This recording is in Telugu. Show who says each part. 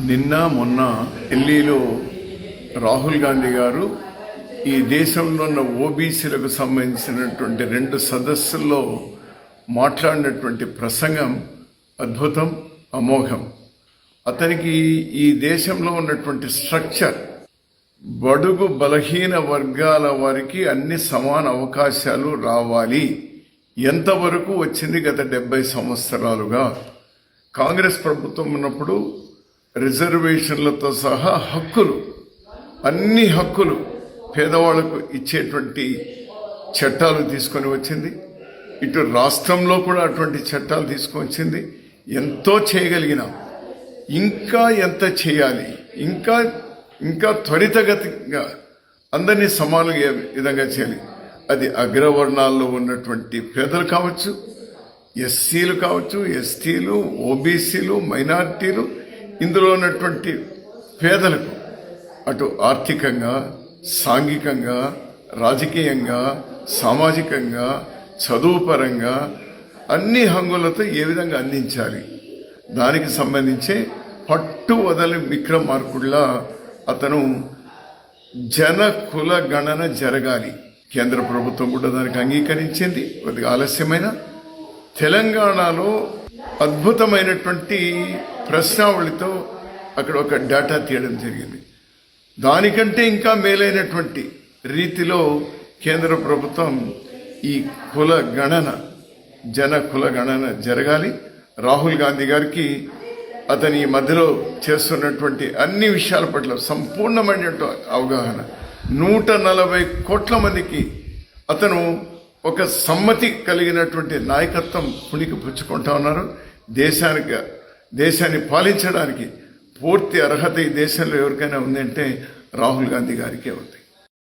Speaker 1: నిన్న మొన్న ఢిల్లీలో రాహుల్ గాంధీ గారు ఈ దేశంలో ఉన్న ఓబీసీలకు సంబంధించినటువంటి రెండు సదస్సుల్లో మాట్లాడినటువంటి ప్రసంగం అద్భుతం అమోఘం. అతనికి ఈ దేశంలో ఉన్నటువంటి స్ట్రక్చర్ బడుగు బలహీన వర్గాల వారికి అన్ని సమాన అవకాశాలు రావాలి. ఎంతవరకు వచ్చింది గత డెబ్బై సంవత్సరాలుగా? కాంగ్రెస్ ప్రభుత్వం ఉన్నప్పుడు రిజర్వేషన్లతో సహా హక్కులు అన్ని హక్కులు పేదవాళ్ళకు ఇచ్చేటువంటి చట్టాలు తీసుకొని వచ్చింది. ఇటు రాష్ట్రంలో కూడా అటువంటి చట్టాలు తీసుకొచ్చింది ఎంతో చేయగలిగినాం ఇంకా ఎంత చేయాలి ఇంకా ఇంకా త్వరితగతిగా అందరినీ సమాన విధంగా చేయాలి. అది అగ్రవర్ణాల్లో ఉన్నటువంటి పేదలు కావచ్చు ఎస్సీలు కావచ్చు ఎస్టీలు ఓబీసీలు మైనారిటీలు ఇందులో ఉన్నటువంటి పేదలకు అటు ఆర్థికంగా సాంఘికంగా రాజకీయంగా సామాజికంగా చదువుపరంగా అన్ని హంగులతో ఏ విధంగా అందించాలి? దానికి సంబంధించే పట్టు వదలి విక్రమార్కుల్లా అతను జన కుల గణన జరగాలి. కేంద్ర ప్రభుత్వం కూడా దానికి అంగీకరించింది. కొద్దిగా ఆలస్యమైన. తెలంగాణలో అద్భుతమైనటువంటి ప్రశ్నావళితో అక్కడ ఒక డేటా తీయడం జరిగింది. దానికంటే ఇంకా మేలైనటువంటి రీతిలో కేంద్ర ప్రభుత్వం ఈ కుల గణన జన కుల గణన జరగాలి. రాహుల్ గాంధీ గారికి అతని ఈ మధ్యలో చేస్తున్నటువంటి అన్ని విషయాల పట్ల సంపూర్ణమైనటువంటి అవగాహన. నూట నలభై కోట్ల మందికి అతను ఒక సమ్మతి కలిగినటువంటి నాయకత్వం పుణికి పుచ్చుకుంటా ఉన్నారు. దేశానికి దేశాన్ని పాలించడానికి పూర్తి అర్హత ఈ దేశంలో ఎవరికైనా ఉందంటే రాహుల్ గాంధీ గారికే ఉంది.